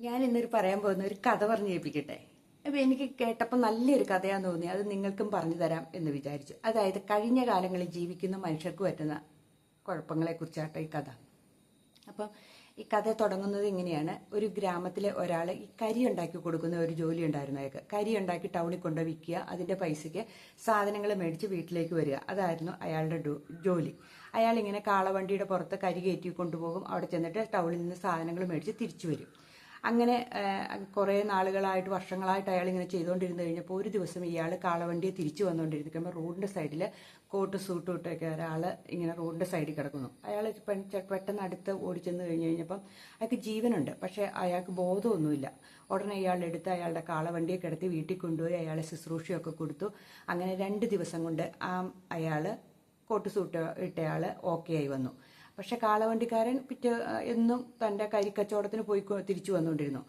ഞാൻ ഇന്നൊരു പറയാൻ പോകുന്ന ഒരു കഥ പറഞ്ഞു കേൾപ്പിക്കട്ടെ. അപ്പോൾ എനിക്ക് കേട്ടപ്പോൾ നല്ലൊരു കഥയാന്ന് തോന്നി. അത് നിങ്ങൾക്കും പറഞ്ഞു തരാം എന്ന് വിചാരിച്ചു. അതായത് കഴിഞ്ഞ കാലങ്ങളിൽ ജീവിക്കുന്ന മനുഷ്യർക്ക് പറ്റുന്ന കുഴപ്പങ്ങളെക്കുറിച്ചാട്ടോ ഈ കഥ. അപ്പം ഈ കഥ തുടങ്ങുന്നത് ഇങ്ങനെയാണ്. ഒരു ഗ്രാമത്തിലെ ഒരാൾ ഈ കരി ഉണ്ടാക്കി കൊടുക്കുന്ന ഒരു ജോലി ഉണ്ടായിരുന്നു അയാൾക്ക്. കരി ഉണ്ടാക്കി ടൗണിൽ കൊണ്ട് വിൽക്കുക അതിന്റെ പൈസയ്ക്ക് സാധനങ്ങൾ മേടിച്ച് വീട്ടിലേക്ക് വരിക. അതായിരുന്നു അയാളുടെ ജോലി. അയാൾ ഇങ്ങനെ കാളവണ്ടിയുടെ പുറത്ത് കരി കയറ്റി കൊണ്ടുപോകും. അവിടെ ചെന്നിട്ട് ടൗണിൽ നിന്ന് സാധനങ്ങൾ മേടിച്ച് തിരിച്ചു വരും. അങ്ങനെ കുറേ നാളുകളായിട്ട് വർഷങ്ങളായിട്ട് അയാൾ ഇങ്ങനെ ചെയ്തുകൊണ്ടിരുന്ന് കഴിഞ്ഞപ്പോൾ ഒരു ദിവസം ഇയാൾ കാളവണ്ടിയെ തിരിച്ചു വന്നുകൊണ്ടിരിക്കുമ്പോൾ റോഡിന്റെ സൈഡിൽ കോട്ട് സൂട്ട് ഇട്ടൊക്കെ ഒരാൾ ഇങ്ങനെ റോഡിന്റെ സൈഡിൽ കിടക്കുന്നു. അയാൾ പെട്ടെന്ന് അടുത്ത് ഓടിച്ചെന്ന് കഴിഞ്ഞ് കഴിഞ്ഞപ്പം അയാൾക്ക് ജീവനുണ്ട്. പക്ഷേ അയാൾക്ക് ബോധമൊന്നുമില്ല. ഉടനെ ഇയാളെടുത്ത് അയാളുടെ കാളവണ്ടിയെ കിടത്തി വീട്ടിൽ കൊണ്ടുപോയി അയാളെ ശുശ്രൂഷയൊക്കെ കൊടുത്തു. അങ്ങനെ രണ്ട് ദിവസം കൊണ്ട് ആ അയാൾ കോട്ട് സൂട്ട് ഇട്ടയാൾ ഓക്കെ ആയി വന്നു. പക്ഷെ കാളവണ്ടിക്കാരൻ പിറ്റേ എന്നും തന്റെ കരിക്കച്ചവടത്തിന് പോയി തിരിച്ചു വന്നുകൊണ്ടിരുന്നു.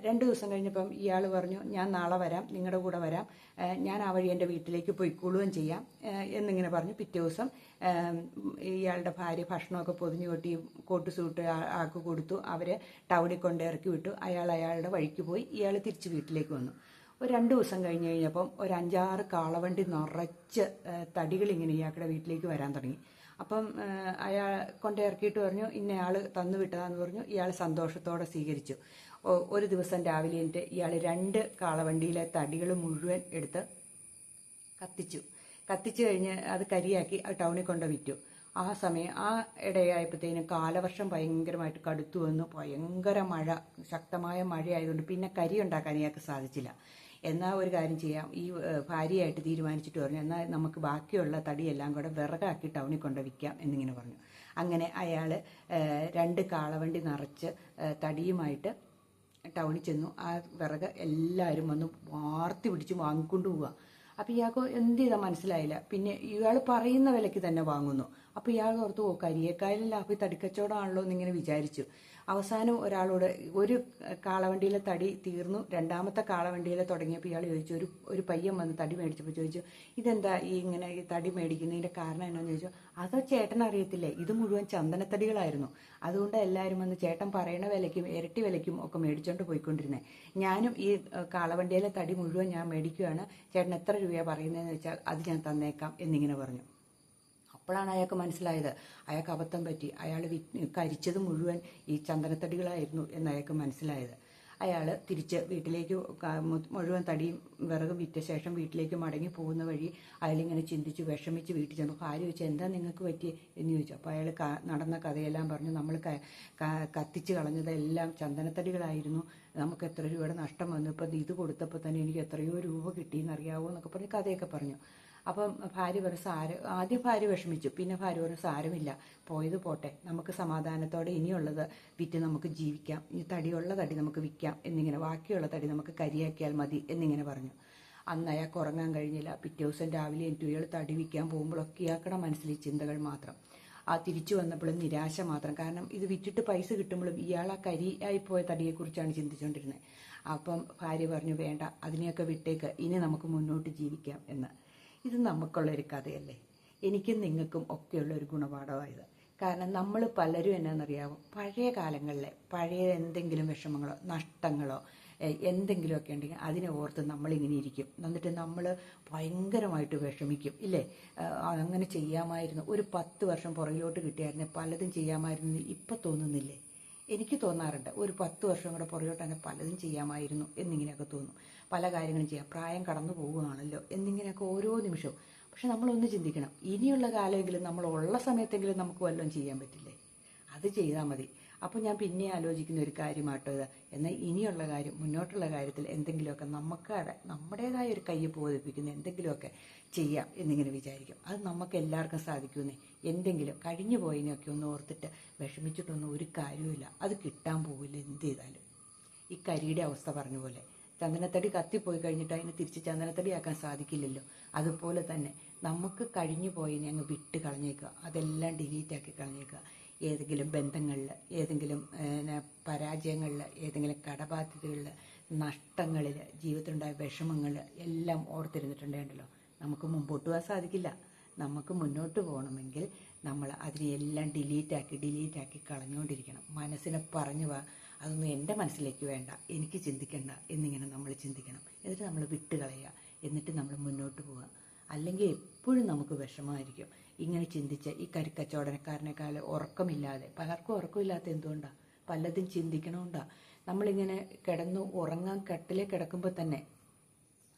രണ്ട് ദിവസം കഴിഞ്ഞപ്പം ഇയാൾ പറഞ്ഞു ഞാൻ നാളെ വരാം നിങ്ങളുടെ കൂടെ വരാം. ഞാൻ ആ വഴി എന്റെ വീട്ടിലേക്ക് പോയിക്കൊള്ളുകയും ചെയ്യാം. എന്നിങ്ങനെ പറഞ്ഞു പിറ്റേ ദിവസം ഇയാളുടെ ഭാര്യ ഭക്ഷണമൊക്കെ പൊതിഞ്ഞു കൊട്ടി കോട്ട് സൂട്ട് ആ- ആൾക്ക് കൊടുത്തു. അവരെ ടൗണിൽ കൊണ്ട് ഇറക്കി വിട്ടു. അയാൾ അയാളുടെ വഴിക്ക് പോയി. ഇയാൾ തിരിച്ച് വീട്ടിലേക്ക് വന്നു. ഒരു രണ്ട് ദിവസം കഴിഞ്ഞ് കഴിഞ്ഞപ്പം ഒരു അഞ്ചാറ് കാളവണ്ടി നിറച്ച് തടികൾ ഇങ്ങനെ ഇയാളുടെ വീട്ടിലേക്ക് വരാൻ തുടങ്ങി. അപ്പം അയാൾ കൊണ്ട് ഇറക്കിയിട്ട് പറഞ്ഞു ഇന്നയാൾ തന്നു വിട്ടതാന്ന് പറഞ്ഞു. ഇയാൾ സന്തോഷത്തോടെ സ്വീകരിച്ചു. ഒരു ദിവസം രാവിലെ എന്നിട്ട് ഇയാൾ രണ്ട് കാളവണ്ടിയിലെ തടികൾ മുഴുവൻ എടുത്ത് കത്തിച്ചു. കത്തിച്ചു കഴിഞ്ഞ് അത് കരിയാക്കി ടൗണിൽ കൊണ്ട് വിറ്റു. ആ സമയം ആ ഇടയായപ്പോഴത്തേനും കാലവർഷം ഭയങ്കരമായിട്ട് കടുത്തു വന്നു. ഭയങ്കര മഴ ശക്തമായ മഴയായതുകൊണ്ട് പിന്നെ കരി ഉണ്ടാക്കാൻ ഇയാൾക്ക് സാധിച്ചില്ല. എന്നാൽ ഒരു കാര്യം ചെയ്യാം. ഈ ഭാര്യയായിട്ട് തീരുമാനിച്ചിട്ട് പറഞ്ഞു എന്നാൽ നമുക്ക് ബാക്കിയുള്ള തടിയെല്ലാം കൂടെ വിറകാക്കി ടൗണിൽ കൊണ്ട് വിൽക്കാം എന്നിങ്ങനെ പറഞ്ഞു. അങ്ങനെ അയാൾ രണ്ട് കാളവണ്ടി നിറച്ച് തടിയുമായിട്ട് ടൗണിൽ ചെന്നു. ആ വിറക് എല്ലാവരും വന്ന് വാർത്തി പിടിച്ച് വാങ്ങിക്കൊണ്ട് പോവുക അപ്പം ഇയാൾക്ക് എന്ത് ചെയ്താൽ മനസ്സിലായില്ല. പിന്നെ ഇയാൾ പറയുന്ന വിലയ്ക്ക് തന്നെ വാങ്ങുന്നു. അപ്പോൾ ഇയാൾ ഓർത്ത് ഓ കരിയേക്കായാലും ലാഭം തടിക്കച്ചവടമാണല്ലോ എന്നിങ്ങനെ വിചാരിച്ചു. അവസാനം ഒരാളോട് ഒരു കാളവണ്ടിയിലെ തടി തീർന്നു. രണ്ടാമത്തെ കാളവണ്ടിയിലെ തുടങ്ങിയപ്പോൾ ഇയാൾ ചോദിച്ചു ഒരു ഒരു പയ്യൻ വന്ന് തടി മേടിച്ചപ്പോൾ ചോദിച്ചു ഇതെന്താ ഈ ഇങ്ങനെ ഈ തടി മേടിക്കുന്നതിന്റെ കാരണം എന്നാന്ന് ചോദിച്ചു? അത് ചേട്ടൻ അറിയത്തില്ലേ? ഇത് മുഴുവൻ ചന്ദനത്തടികളായിരുന്നു. അതുകൊണ്ട് എല്ലാവരും വന്ന് ചേട്ടൻ പറയണ വിലയ്ക്കും ഇരട്ടി വിലയ്ക്കും ഒക്കെ മേടിച്ചോണ്ട് പോയിക്കൊണ്ടിരുന്നത് ഞാനും ഈ കാളവണ്ടിയിലെ തടി മുഴുവൻ ഞാൻ മേടിക്കുകയാണ് ചേട്ടൻ എത്ര രൂപയാണ് പറയുന്നതെന്ന് വെച്ചാൽ അത് ഞാൻ തന്നേക്കാം എന്നിങ്ങനെ പറഞ്ഞു. അപ്പോഴാണ് അയാൾക്ക് മനസ്സിലായത്. അയാൾക്ക് അബദ്ധം പറ്റി. അയാൾ കരിച്ചത് മുഴുവൻ ഈ ചന്ദനത്തടികളായിരുന്നു എന്ന് അയാൾക്ക് മനസ്സിലായത്. അയാൾ തിരിച്ച് വീട്ടിലേക്ക് മുഴുവൻ തടിയും വിറകും വിറ്റ ശേഷം വീട്ടിലേക്ക് മടങ്ങി പോകുന്ന വഴി അയാളിങ്ങനെ ചിന്തിച്ച് വിഷമിച്ച് വീട്ടിൽ ചെന്നു. ആര് ചോദിച്ചു എന്താ നിങ്ങൾക്ക് പറ്റി എന്ന് ചോദിച്ചു. അപ്പോൾ അയാൾ നടന്ന കഥയെല്ലാം പറഞ്ഞു. നമ്മൾ കത്തിച്ച് കളഞ്ഞതെല്ലാം ചന്ദനത്തടികളായിരുന്നു. നമുക്ക് എത്ര രൂപയുടെ നഷ്ടം വന്നു. ഇപ്പം ഇത് കൊടുത്തപ്പോൾ തന്നെ എനിക്ക് എത്രയോ രൂപ കിട്ടിയെന്നറിയാവോ? എന്നൊക്കെ പറഞ്ഞ് കഥയൊക്കെ പറഞ്ഞു. അപ്പം ഭാര്യ പറഞ്ഞു സാര ആദ്യം ഭാര്യ വിഷമിച്ചു പിന്നെ ഭാര്യ പറഞ്ഞു സാരമില്ല പോയത് പോട്ടെ നമുക്ക് സമാധാനത്തോടെ ഇനിയുള്ളത് വിറ്റ് നമുക്ക് ജീവിക്കാം ഇനി തടിയുള്ള തടി നമുക്ക് വിൽക്കാം എന്നിങ്ങനെ ബാക്കിയുള്ള തടി നമുക്ക് കരിയാക്കിയാൽ മതി എന്നിങ്ങനെ പറഞ്ഞു. അന്ന് അയാൾക്ക് ഉറങ്ങാൻ കഴിഞ്ഞില്ല പിറ്റേ ദിവസം രാവിലെ എനിക്ക് ഇയാൾ തടി വിൽക്കാൻ പോകുമ്പോഴൊക്കെ ഇയാൾക്കടെ മനസ്സിൽ ചിന്തകൾ മാത്രം. ആ തിരിച്ചു വന്നപ്പോഴും നിരാശ മാത്രം കാരണം ഇത് വിറ്റിട്ട് പൈസ കിട്ടുമ്പോഴും ഇയാൾ ആ കരിയായിപ്പോയ തടിയെക്കുറിച്ചാണ് ചിന്തിച്ചുകൊണ്ടിരുന്നത് അപ്പം ഭാര്യ പറഞ്ഞു വേണ്ട അതിനെയൊക്കെ വിട്ടേക്ക് ഇനി നമുക്ക് മുന്നോട്ട് ജീവിക്കാം എന്ന്. ഇത് നമുക്കുള്ളൊരു കഥയല്ലേ? എനിക്കും നിങ്ങൾക്കും ഒക്കെയുള്ള ഒരു ഗുണപാഠമായത്. കാരണം നമ്മൾ പലരും എന്നാണെന്നറിയാമോ പഴയ കാലങ്ങളിലെ പഴയ എന്തെങ്കിലും വിഷമങ്ങളോ നഷ്ടങ്ങളോ എന്തെങ്കിലുമൊക്കെ ഉണ്ടെങ്കിൽ അതിനെ ഓർത്ത് നമ്മളിങ്ങനെ ഇരിക്കും. എന്നിട്ട് നമ്മൾ ഭയങ്കരമായിട്ട് വിഷമിക്കും ഇല്ലേ? അങ്ങനെ ചെയ്യാമായിരുന്നു. ഒരു പത്ത് വർഷം പുറകിലോട്ട് കിട്ടിയായിരുന്നു പലതും ചെയ്യാമായിരുന്നു ഇപ്പം തോന്നുന്നില്ലേ? എനിക്ക് തോന്നാറുണ്ട് ഒരു പത്ത് വർഷം കൂടെ പുറകോട്ട് തന്നെ പലതും ചെയ്യാമായിരുന്നു എന്നിങ്ങനെയൊക്കെ തോന്നും. പല കാര്യങ്ങളും ചെയ്യാം. പ്രായം കടന്നു പോവുകയാണല്ലോ എന്നിങ്ങനെയൊക്കെ ഓരോ നിമിഷവും. പക്ഷെ നമ്മളൊന്ന് ചിന്തിക്കണം. ഇനിയുള്ള കാലമെങ്കിലും നമ്മൾ ഉള്ള സമയത്തെങ്കിലും നമുക്ക് വല്ലതും ചെയ്യാൻ പറ്റില്ലേ? അത് ചെയ്താൽ മതി. അപ്പോൾ ഞാൻ പിന്നെ ആലോചിക്കുന്ന ഒരു കാര്യമാട്ടോ ഇത്. എന്നാൽ ഇനിയുള്ള കാര്യം മുന്നോട്ടുള്ള കാര്യത്തിൽ എന്തെങ്കിലുമൊക്കെ നമുക്ക് നമ്മുടേതായ ഒരു കയ്യെ ബോധിപ്പിക്കുന്ന എന്തെങ്കിലുമൊക്കെ ചെയ്യാം എന്നിങ്ങനെ വിചാരിക്കും. അത് നമുക്ക് എല്ലാവർക്കും സാധിക്കുമെന്നേ. എന്തെങ്കിലും കഴിഞ്ഞു പോയതിനൊക്കെ ഒന്ന് ഓർത്തിട്ട് വിഷമിച്ചിട്ടൊന്നും ഒരു കാര്യവുമില്ല. അത് കിട്ടാൻ പോവില്ല. എന്ത് ചെയ്താലും. ഈ കരിയുടെ അവസ്ഥ പറഞ്ഞ പോലെ ചന്ദനത്തടി കത്തിപ്പോയി കഴിഞ്ഞിട്ട് അതിനെ തിരിച്ച് ചന്ദനത്തടിയാക്കാൻ സാധിക്കില്ലല്ലോ. അതുപോലെ തന്നെ നമുക്ക് കഴിഞ്ഞു പോയതിനെ അങ്ങ് വിട്ട് കളഞ്ഞേക്കുക അതെല്ലാം ഡിലീറ്റ് ആക്കി കളഞ്ഞേക്കുക. ഏതെങ്കിലും ബന്ധങ്ങളിൽ ഏതെങ്കിലും പരാജയങ്ങളിൽ ഏതെങ്കിലും കടബാധ്യതകളിൽ നഷ്ടങ്ങളിൽ ജീവിതത്തിലുണ്ടായ വിഷമങ്ങൾ എല്ലാം ഓർത്തിരുന്നിട്ടുണ്ടെങ്കിലോ നമുക്ക് മുമ്പോട്ട് പോകാൻ സാധിക്കില്ല. നമുക്ക് മുന്നോട്ട് പോകണമെങ്കിൽ നമ്മൾ അതിനെയെല്ലാം ഡിലീറ്റാക്കി ഡിലീറ്റാക്കി കളഞ്ഞുകൊണ്ടിരിക്കണം. മനസ്സിനെ പറഞ്ഞു വാ അതൊന്നും എന്റെ മനസ്സിലേക്ക് വേണ്ട എനിക്ക് ചിന്തിക്കണ്ട എന്നിങ്ങനെ നമ്മൾ ചിന്തിക്കണം. എന്നിട്ട് നമ്മൾ വിട്ടുകളയുക എന്നിട്ട് നമ്മൾ മുന്നോട്ട് പോവുക. അല്ലെങ്കിൽ എപ്പോഴും നമുക്ക് വിഷമമായിരിക്കും. ഇങ്ങനെ ചിന്തിച്ച ഈ കരിക്കച്ചവടനക്കാരനേക്കാൾ ഉറക്കമില്ലാതെ. പലർക്കും ഉറക്കമില്ലാത്ത എന്തുകൊണ്ടാണ് പലതും ചിന്തിക്കണോണ്ടാ. നമ്മളിങ്ങനെ കിടന്നു ഉറങ്ങാൻ കട്ടിലേ കിടക്കുമ്പോൾ തന്നെ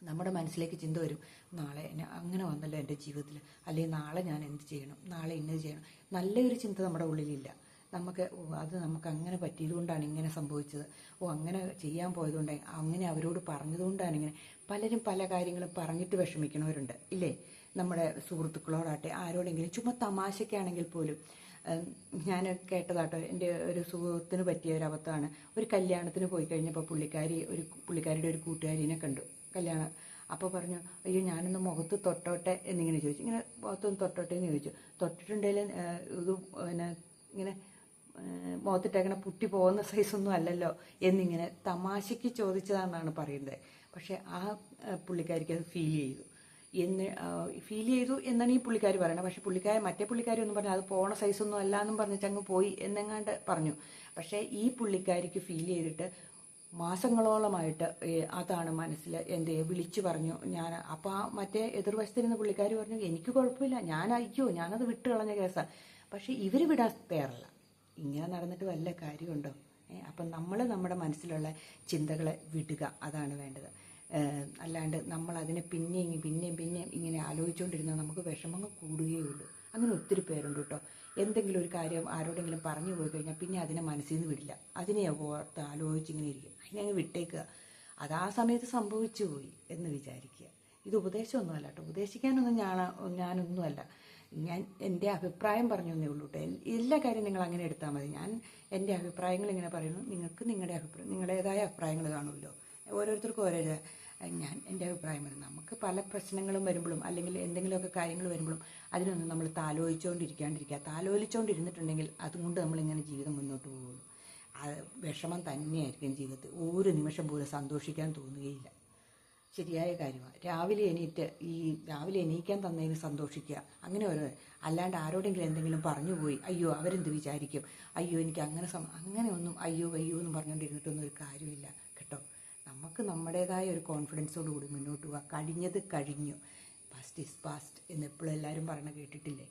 നമ്മുടെ മനസ്സിലേക്ക് ചിന്ത വരും നാളെ അങ്ങനെ വന്നല്ലോ എന്റെ ജീവിതത്തിൽ അല്ലെങ്കിൽ നാളെ ഞാൻ എന്ത് ചെയ്യണം? നാളെ ഇന്നത് ചെയ്യണം. നല്ലൊരു ചിന്ത നമ്മുടെ ഉള്ളിലില്ല. നമുക്ക് ഓ അത് നമുക്ക് അങ്ങനെ പറ്റിയതുകൊണ്ടാണ് ഇങ്ങനെ സംഭവിച്ചത്. ഓ അങ്ങനെ ചെയ്യാൻ പോയതുകൊണ്ട് അങ്ങനെ അവരോട് പറഞ്ഞതുകൊണ്ടാണ് ഇങ്ങനെ. പലരും പല കാര്യങ്ങളും പറഞ്ഞിട്ട് വിഷമിക്കണവരുണ്ട് ഇല്ലേ? നമ്മുടെ സുഹൃത്തുക്കളോടാട്ടെ ആരോടെങ്കിലും. ചുമ്മാ തമാശയ്ക്കാണെങ്കിൽ പോലും ഞാൻ കേട്ടതാട്ടോ എന്റെ ഒരു സുഹൃത്തിന് പറ്റിയ ഒരു അബദ്ധമാണ് ഒരു കല്യാണത്തിന് പോയി കഴിഞ്ഞപ്പോൾ പുള്ളിക്കാരി ഒരു പുള്ളിക്കാരിയുടെ ഒരു കൂട്ടുകാരിനെ കണ്ടു. കല്യാണം അപ്പോൾ പറഞ്ഞു അയ്യോ ഞാനൊന്ന് മുഖത്ത് തൊട്ടോട്ടെ എന്നിങ്ങനെ ചോദിച്ചു. ഇങ്ങനെ മുഖത്തൊന്ന് തൊട്ടോട്ടെ എന്ന് ചോദിച്ചു. തൊട്ടിട്ടുണ്ടെങ്കിൽ ഇത് പിന്നെ ഇങ്ങനെ മുഖത്തിട്ടേക്കണ പുട്ടി പോകുന്ന സൈസൊന്നും അല്ലല്ലോ എന്നിങ്ങനെ തമാശയ്ക്ക് ചോദിച്ചതാണെന്നാണ് പറയുന്നത്. പക്ഷേ ആ പുള്ളിക്കാരിക്ക് അത് ഫീൽ ചെയ്തു. എന്ന് ഫീൽ ചെയ്തു എന്നാണ് ഈ പുള്ളിക്കാർ പറയുന്നത്. പക്ഷെ പുള്ളിക്കാരെ മറ്റേ പുള്ളിക്കാരി ഒന്നും പറഞ്ഞു അത് പോണ സൈസൊന്നും അല്ല എന്നും പറഞ്ഞിട്ട് അങ്ങ് പോയി എന്നെങ്ങാണ്ട് പറഞ്ഞു. പക്ഷേ ഈ പുള്ളിക്കാരിക്ക് ഫീൽ ചെയ്തിട്ട് മാസങ്ങളോളമായിട്ട് അതാണ് മനസ്സിൽ എന്ത് വിളിച്ചു പറഞ്ഞു. ഞാൻ അപ്പം ആ മറ്റേ എതിർവശത്തിരുന്ന പുള്ളിക്കാർ പറഞ്ഞു എനിക്ക് കുഴപ്പമില്ല. ഞാൻ അയ്യോ ഞാനത് വിട്ട് കളഞ്ഞ കേസാണ് പക്ഷേ ഇവർ വിടാൻ തയ്യാറല്ല. ഇങ്ങനെ നടന്നിട്ട് വല്ല കാര്യമുണ്ടോ? അപ്പം നമ്മൾ നമ്മുടെ മനസ്സിലുള്ള ചിന്തകളെ വിടുക അതാണ് വേണ്ടത്. അല്ലാണ്ട് നമ്മൾ അതിനെ പിന്നെയും പിന്നെയും പിന്നെയും ഇങ്ങനെ ആലോചിച്ചുകൊണ്ടിരുന്നാൽ നമുക്ക് വിഷമങ്ങൾ കൂടുകയുള്ളൂ അങ്ങനെ ഒത്തിരി പേരുണ്ട് കേട്ടോ. എന്തെങ്കിലും ഒരു കാര്യം ആരോടെങ്കിലും പറഞ്ഞു പോയി കഴിഞ്ഞാൽ പിന്നെ അതിനെ മനസ്സിൽ നിന്ന് വിടില്ല. അതിനെ ഓർത്ത് ആലോചിച്ചിങ്ങനെ ഇരിക്കും. അതിനെ അങ്ങ് വിട്ടേക്കുക. അത് ആ സമയത്ത് സംഭവിച്ചു പോയി എന്ന് വിചാരിക്കുക. ഇത് ഉപദേശമൊന്നുമല്ല കേട്ടോ. ഉപദേശിക്കാനൊന്നും ഞാൻ ഞാനൊന്നുമല്ല. ഞാൻ എന്റെ അഭിപ്രായം പറഞ്ഞു എന്നേ ഉള്ളൂ എല്ലാ കാര്യം നിങ്ങൾ അങ്ങനെ എടുത്താൽ മതി. ഞാൻ എന്റെ അഭിപ്രായങ്ങൾ ഇങ്ങനെ പറയുന്നു. നിങ്ങൾക്ക് നിങ്ങളുടെ അഭിപ്രായം നിങ്ങളുടേതായ അഭിപ്രായങ്ങൾ കാണുമല്ലോ. ഓരോരുത്തർക്കും ഓരോ ഞാൻ എന്റെ അഭിപ്രായം പറയുന്നത് നമുക്ക് പല പ്രശ്നങ്ങളും വരുമ്പോഴും അല്ലെങ്കിൽ എന്തെങ്കിലുമൊക്കെ കാര്യങ്ങൾ വരുമ്പോഴും അതിനൊന്നും നമ്മൾ താലോചിച്ചുകൊണ്ടിരിക്കാണ്ടിരിക്കുക താലോലിച്ചുകൊണ്ടിരുന്നിട്ടുണ്ടെങ്കിൽ അതുകൊണ്ട് നമ്മളിങ്ങനെ ജീവിതം മുന്നോട്ട് പോകുള്ളൂ. അത് വിഷമം തന്നെയായിരിക്കും ജീവിതത്തിൽ. ഒരു നിമിഷം പോലും സന്തോഷിക്കാൻ തോന്നുകയില്ല. ശരിയായ കാര്യമാണ് രാവിലെ എണീറ്റ് ഈ രാവിലെ എണീക്കാൻ തന്നതിന് സന്തോഷിക്കുക. അങ്ങനെ ഒരു അല്ലാണ്ട് ആരോടെങ്കിലും എന്തെങ്കിലും പറഞ്ഞു പോയി അയ്യോ അവരെന്ത് വിചാരിക്കും? അയ്യോ എനിക്ക് അങ്ങനെ സം അങ്ങനെ അയ്യോ അയ്യോ എന്ന് പറഞ്ഞുകൊണ്ടിരുന്നിട്ടൊന്നും ഒരു കാര്യമില്ല കേട്ടോ. നമുക്ക് നമ്മുടേതായ ഒരു കോൺഫിഡൻസോട് കൂടി മുന്നോട്ട് പോവാം. കഴിഞ്ഞത് കഴിഞ്ഞു. പാസ്റ്റ് ഈസ് പാസ്റ്റ് എന്ന് എപ്പോഴും എല്ലാവരും പറഞ്ഞ കേട്ടിട്ടില്ലേ?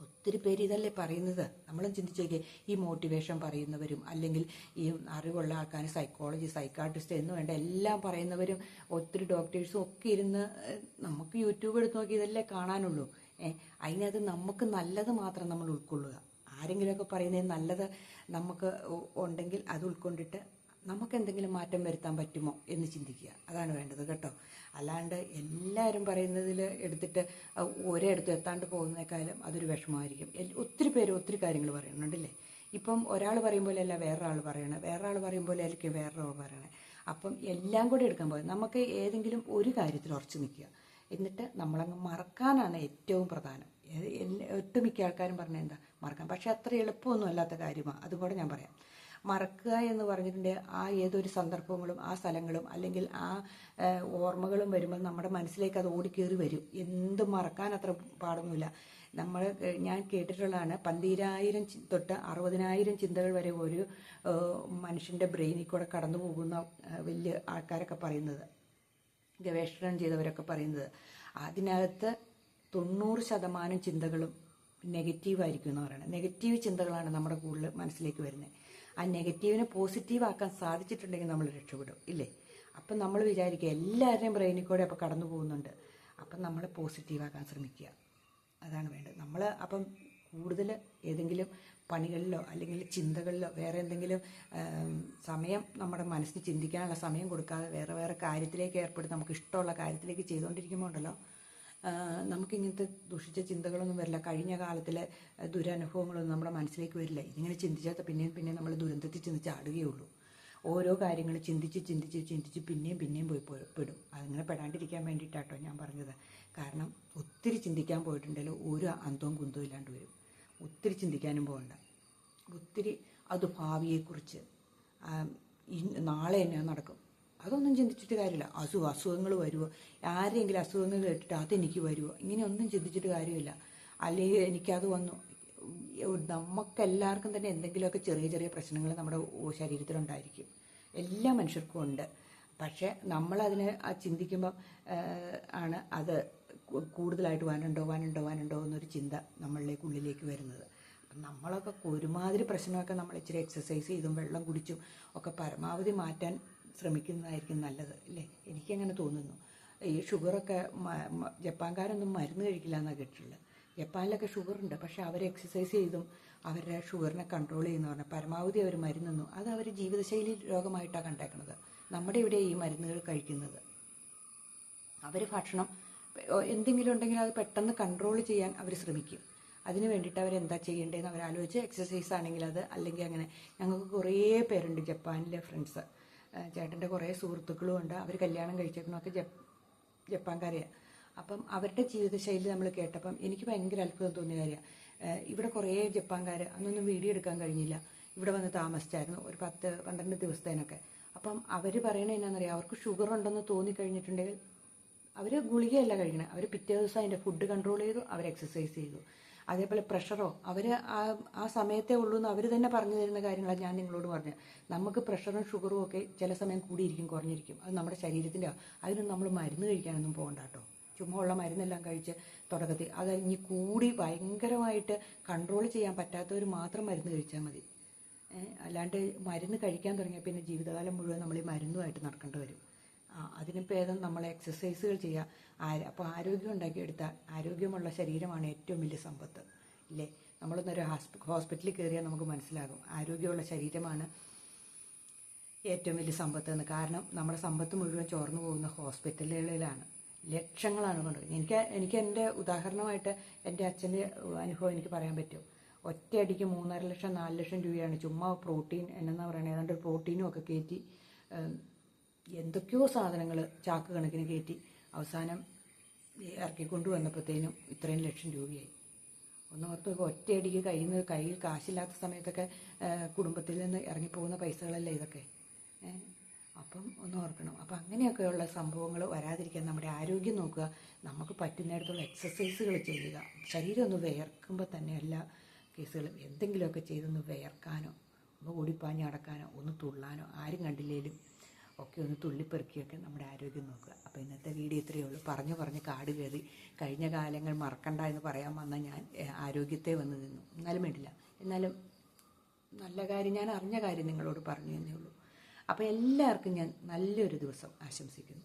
ഒത്തിരി പേര് ഇതല്ലേ പറയുന്നത്? നമ്മളും ചിന്തിച്ചു ഈ മോട്ടിവേഷൻ പറയുന്നവരും അല്ലെങ്കിൽ ഈ അറിവുള്ള ആൾക്കാർ സൈക്കോളജി സൈക്കാട്രിസ്റ്റ് എന്ന് വേണ്ട എല്ലാം പറയുന്നവരും ഒത്തിരി ഡോക്ടേഴ്സും ഒക്കെ ഇരുന്ന് നമുക്ക് യൂട്യൂബ് എടുത്ത് നോക്കി ഇതല്ലേ കാണാനുള്ളൂ. ഏഹ് അതിനകത്ത് നമുക്ക് നല്ലത് മാത്രം നമ്മൾ ഉൾക്കൊള്ളുക. ആരെങ്കിലുമൊക്കെ പറയുന്നത് നല്ലത് നമുക്ക് ഉണ്ടെങ്കിൽ അത് ഉൾക്കൊണ്ടിട്ട് നമുക്ക് എന്തെങ്കിലും മാറ്റം വരുത്താൻ പറ്റുമോ എന്ന് ചിന്തിക്കുക. അതാണ് വേണ്ടത് കേട്ടോ. അല്ലാണ്ട് എല്ലാവരും പറയുന്നതിൽ എടുത്തിട്ട് ഒരിടത്തും എത്താണ്ട് പോകുന്നേക്കാളും അതൊരു വിഷമമായിരിക്കും. ഒത്തിരി പേര് ഒത്തിരി കാര്യങ്ങൾ പറയുന്നുണ്ടല്ലേ? ഇപ്പം ഒരാൾ പറയും പോലെയല്ല വേറൊരാൾ പറയണേ. വേറൊരാൾ പറയും പോലെ ആയിരിക്കും വേറൊരാൾ പറയണേ. അപ്പം എല്ലാം കൂടി എടുക്കാൻ പോകും നമുക്ക് ഏതെങ്കിലും ഒരു കാര്യത്തിൽ ഉറച്ചു നിൽക്കുക. എന്നിട്ട് നമ്മളങ്ങ് മറക്കാനാണ് ഏറ്റവും പ്രധാനം. ഒട്ടുമിക്ക ആൾക്കാരും പറഞ്ഞ എന്താ? മറക്കാൻ പക്ഷെ അത്ര എളുപ്പമൊന്നും അല്ലാത്ത കാര്യമാണ് അതും കൂടെ ഞാൻ പറയാം. മറക്കുക എന്ന് പറഞ്ഞിട്ടുണ്ടെങ്കിൽ ആ ഏതൊരു സന്ദർഭങ്ങളും ആ സ്ഥലങ്ങളും അല്ലെങ്കിൽ ആ ഓർമ്മകളും വരുമ്പോൾ നമ്മുടെ മനസ്സിലേക്ക് അത് ഓടിക്കേറി വരും. എന്തും മറക്കാൻ അത്ര പാടൊന്നുമില്ല. നമ്മൾ ഞാൻ കേട്ടിട്ടുള്ളതാണ് പന്തീരായിരം തൊട്ട് അറുപതിനായിരം ചിന്തകൾ വരെ ഒരു മനുഷ്യന്റെ ബ്രെയിനിൽ കൂടെ കടന്നു പോകുന്ന വലിയ ആൾക്കാരൊക്കെ പറയുന്നത് ഗവേഷണം ചെയ്തവരൊക്കെ പറയുന്നത്. അതിനകത്ത് തൊണ്ണൂറ് ശതമാനം ചിന്തകളും നെഗറ്റീവായിരിക്കും എന്ന് പറയുന്നത്. നെഗറ്റീവ് ചിന്തകളാണ് നമ്മുടെ കൂടുതൽ മനസ്സിലേക്ക് വരുന്നത്. ആ നെഗറ്റീവിനെ പോസിറ്റീവ് ആക്കാൻ സാധിച്ചിട്ടുണ്ടെങ്കിൽ നമ്മൾ രക്ഷപ്പെടും ഇല്ലേ? അപ്പം നമ്മൾ വിചാരിക്കുക എല്ലാവരുടെയും ബ്രെയിനിൽ കൂടെ അപ്പോൾ കടന്നു പോകുന്നുണ്ട്. അപ്പം നമ്മൾ പോസിറ്റീവാക്കാൻ ശ്രമിക്കുക. അതാണ് വേണ്ടത്. നമ്മൾ അപ്പം കൂടുതൽ ഏതെങ്കിലും പണികളിലോ അല്ലെങ്കിൽ ചിന്തകളിലോ വേറെ എന്തെങ്കിലും സമയം നമ്മുടെ മനസ്സിന് ചിന്തിക്കാനുള്ള സമയം കൊടുക്കാതെ വേറെ വേറെ കാര്യത്തിലേക്ക് ഏർപ്പെടുത്തി നമുക്ക് ഇഷ്ടമുള്ള കാര്യത്തിലേക്ക് ചെയ്തുകൊണ്ടിരിക്കുമ്പോൾ ഉണ്ടല്ലോ നമുക്കിങ്ങനത്തെ ദുഷിച്ച ചിന്തകളൊന്നും വരില്ല. കഴിഞ്ഞ കാലത്തിലെ ദുരനുഭവങ്ങളൊന്നും നമ്മുടെ മനസ്സിലേക്ക് വരില്ല. ഇതിങ്ങനെ ചിന്തിച്ചാൽ പിന്നെയും പിന്നെയും നമ്മൾ ദുരന്തത്തിൽ ചെന്ന് ചാടുകയുള്ളൂ ഓരോ കാര്യങ്ങൾ ചിന്തിച്ച് ചിന്തിച്ച് ചിന്തിച്ച് പിന്നെയും പിന്നെയും പോയി പെടും. അങ്ങനെ പെടാണ്ടിരിക്കാൻ വേണ്ടിയിട്ടാട്ടോ ഞാൻ പറഞ്ഞത്. കാരണം ഒത്തിരി ചിന്തിക്കാൻ പോയിട്ടുണ്ടെങ്കിൽ ഒരു അന്തവും കുന്തവും ഇല്ലാണ്ട് വരും. ഒത്തിരി ചിന്തിക്കാനും പോകണ്ട. ഒത്തിരി അത് ഭാവിയെക്കുറിച്ച് നാളെ എന്നാ നടക്കും. അതൊന്നും ചിന്തിച്ചിട്ട് കാര്യമില്ല. അസുഖം അസുഖങ്ങൾ വരുമോ ആരെങ്കിലും അസുഖങ്ങൾ കേട്ടിട്ട് അതെനിക്ക് വരുമോ ഇങ്ങനെയൊന്നും ചിന്തിച്ചിട്ട് കാര്യമില്ല. അല്ലെങ്കിൽ എനിക്കത് വന്നു. നമുക്കെല്ലാവർക്കും തന്നെ എന്തെങ്കിലുമൊക്കെ ചെറിയ ചെറിയ പ്രശ്നങ്ങൾ നമ്മുടെ ശരീരത്തിലുണ്ടായിരിക്കും. എല്ലാ മനുഷ്യർക്കും ഉണ്ട്. പക്ഷേ നമ്മളതിനെ ആ ചിന്തിക്കുമ്പം ആണ് അത് കൂടുതലായിട്ട് വാനുണ്ടോ വാനുണ്ടോ വാനുണ്ടോ എന്നൊരു ചിന്ത നമ്മളിലേക്ക് ഉള്ളിലേക്ക് വരുന്നത്. നമ്മളൊക്കെ ഒരുമാതിരി പ്രശ്നമൊക്കെ നമ്മൾ ഇച്ചിരി എക്സസൈസ് ചെയ്തും വെള്ളം കുടിച്ചും ഒക്കെ പരമാവധി മാറ്റാൻ ശ്രമിക്കുന്നതായിരിക്കും നല്ലത് അല്ലേ? എനിക്കങ്ങനെ തോന്നുന്നു. ഈ ഷുഗറൊക്കെ ജപ്പാൻകാരൊന്നും മരുന്ന് കഴിക്കില്ല എന്നാണ് കേട്ടിട്ടുള്ളത്. ജപ്പാനിലൊക്കെ ഷുഗറുണ്ട് പക്ഷെ അവർ എക്സസൈസ് ചെയ്തും അവരുടെ ഷുഗറിനെ കൺട്രോൾ ചെയ്യുന്ന പറഞ്ഞാൽ പരമാവധി അവർ മരുന്നെന്നു അത് അവർ ജീവിതശൈലി രോഗമായിട്ടാണ് കണ്ടേക്കുന്നത് നമ്മുടെ ഇവിടെ ഈ മരുന്നുകൾ കഴിക്കുന്നത്. അവർ ഭക്ഷണം എന്തെങ്കിലും ഉണ്ടെങ്കിൽ അത് പെട്ടെന്ന് കൺട്രോൾ ചെയ്യാൻ അവർ ശ്രമിക്കും. അതിന് വേണ്ടിയിട്ട് അവരെന്താ ചെയ്യേണ്ടതെന്ന് അവർ ആലോചിച്ച് എക്സസൈസ് ആണെങ്കിൽ അത് അല്ലെങ്കിൽ അങ്ങനെ. ഞങ്ങൾക്ക് കുറേ പേരുണ്ട് ജപ്പാനിലെ ഫ്രണ്ട്സ്. ചേട്ടന്റെ കുറേ സുഹൃത്തുക്കളും ഉണ്ട്. അവർ കല്യാണം കഴിച്ചേക്കണമൊക്കെ ജപ്പ് ജപ്പാൻകാരെയാണ് അപ്പം അവരുടെ ജീവിതശൈലി നമ്മൾ കേട്ടപ്പം എനിക്ക് ഭയങ്കര അത്ഭുതം തോന്നിയ കാര്യമാണ് ഇവിടെ കുറേ ജപ്പാൻകാർ അന്നൊന്നും വീഡിയോ എടുക്കാൻ കഴിഞ്ഞില്ല. ഇവിടെ വന്ന് താമസിച്ചായിരുന്നു ഒരു പത്ത് പന്ത്രണ്ട് ദിവസത്തേനൊക്കെ. അപ്പം അവർ പറയണത് എന്നാണെന്നറിയാം അവർക്ക് ഷുഗർ ഉണ്ടെന്ന് തോന്നിക്കഴിഞ്ഞിട്ടുണ്ടെങ്കിൽ അവർ ഗുളികയല്ല കഴിക്കണേ. അവർ പിറ്റേ ദിവസം അതിന്റെ ഫുഡ് കൺട്രോൾ ചെയ്തു അവർ എക്സസൈസ് ചെയ്തു. അതേപോലെ പ്രഷറോ അവർ ആ സമയത്തേ ഉള്ളൂ എന്ന് അവർ തന്നെ പറഞ്ഞു തരുന്ന കാര്യങ്ങളാണ് ഞാൻ നിങ്ങളോട് പറഞ്ഞത് നമുക്ക് പ്രഷറും ഷുഗറും ഒക്കെ ചില സമയം കൂടിയിരിക്കും കുറഞ്ഞിരിക്കും. അത് നമ്മുടെ ശരീരത്തിന്റെ അതിനൊന്നും നമ്മൾ മരുന്ന് കഴിക്കാനൊന്നും പോകണ്ട കേട്ടോ. ചുമ്മാ ഉള്ള മരുന്നെല്ലാം കഴിച്ച് തുടക്കത്തിൽ അത് ഇനി കൂടി ഭയങ്കരമായിട്ട് കൺട്രോൾ ചെയ്യാൻ പറ്റാത്തവർ മാത്രം മരുന്ന് കഴിച്ചാൽ മതി. അല്ലാണ്ട് മരുന്ന് കഴിക്കാൻ തുടങ്ങിയ പിന്നെ ജീവിതകാലം മുഴുവൻ നമ്മൾ ഈ മരുന്നുമായിട്ട് നടക്കേണ്ടി വരും. അതിന് ഭേദം നമ്മൾ എക്സസൈസുകൾ ചെയ്യുക അപ്പോൾ ആരോഗ്യം ഉണ്ടാക്കിയെടുത്താൽ ആരോഗ്യമുള്ള ശരീരമാണ് ഏറ്റവും വലിയ സമ്പത്ത് ഇല്ലേ? നമ്മളൊന്നൊരു ഹോസ്പി ഹോസ്പിറ്റലിൽ കയറിയാൽ നമുക്ക് മനസ്സിലാകും. ആരോഗ്യമുള്ള ശരീരമാണ് ഏറ്റവും വലിയ സമ്പത്ത് എന്ന് കാരണം നമ്മുടെ സമ്പത്ത് മുഴുവൻ ചോർന്നു പോകുന്ന ഹോസ്പിറ്റലുകളിലാണ്. ലക്ഷങ്ങളാണ് കൊണ്ട്. എനിക്ക് എനിക്ക് എന്റെ ഉദാഹരണമായിട്ട് എന്റെ അച്ഛന്റെ അനുഭവം എനിക്ക് പറയാൻ പറ്റും. ഒറ്റയടിക്ക് മൂന്നര ലക്ഷം നാല് ലക്ഷം രൂപയാണ് ചുമ്മാ പ്രോട്ടീൻ എന്നാ പറയുന്നത് ഏതാണ്ട് പ്രോട്ടീനും ഒക്കെ കയറ്റി എന്തൊക്കെയോ സാധനങ്ങൾ ചാക്ക് കണക്കിന് കയറ്റി അവസാനം ഇറക്കിക്കൊണ്ടു വന്നപ്പോഴത്തേനും ഇത്രയും ലക്ഷം രൂപയായി. ഒന്നോർത്ത് ഒറ്റയടിക്ക് കയ്യിൽ നിന്ന് കയ്യിൽ കാശില്ലാത്ത സമയത്തൊക്കെ കുടുംബത്തിൽ നിന്ന് ഇറങ്ങിപ്പോകുന്ന പൈസകളല്ലേ ഇതൊക്കെ? അപ്പം ഒന്ന് ഓർക്കണം. അപ്പം അങ്ങനെയൊക്കെയുള്ള സംഭവങ്ങൾ വരാതിരിക്കാൻ നമ്മുടെ ആരോഗ്യം നോക്കുക. നമുക്ക് പറ്റുന്നിടത്തുള്ള എക്സസൈസുകൾ ചെയ്യുക. ശരീരം ഒന്ന് വിയർക്കുമ്പോൾ തന്നെ എല്ലാ കേസുകളും എന്തെങ്കിലുമൊക്കെ ചെയ്തൊന്ന് വിയർക്കാനോ ഒന്ന് ഓടിപ്പാഞ്ഞ് നടക്കാനോ ഒന്ന് തുള്ളാനോ ആരും കണ്ടില്ലേലും ഒക്കെ ഒന്ന് തുള്ളിപ്പെറുക്കിയൊക്കെ നമ്മുടെ ആരോഗ്യം നോക്കുക. അപ്പോൾ ഇന്നത്തെ വീഡിയോ ഇത്രയേ ഉള്ളൂ. പറഞ്ഞു പറഞ്ഞ് കാട് കയറി കഴിഞ്ഞ കാലങ്ങൾ മറക്കണ്ട എന്ന് പറയാൻ വന്ന ഞാൻ ആരോഗ്യത്തെ വന്ന് നിന്നു. എന്നാലും വേണ്ടില്ല. എന്നാലും നല്ല കാര്യം ഞാൻ അറിഞ്ഞ കാര്യം നിങ്ങളോട് പറഞ്ഞു എന്നേ ഉള്ളൂ. അപ്പോൾ എല്ലാവർക്കും ഞാൻ നല്ലൊരു ദിവസം ആശംസിക്കുന്നു.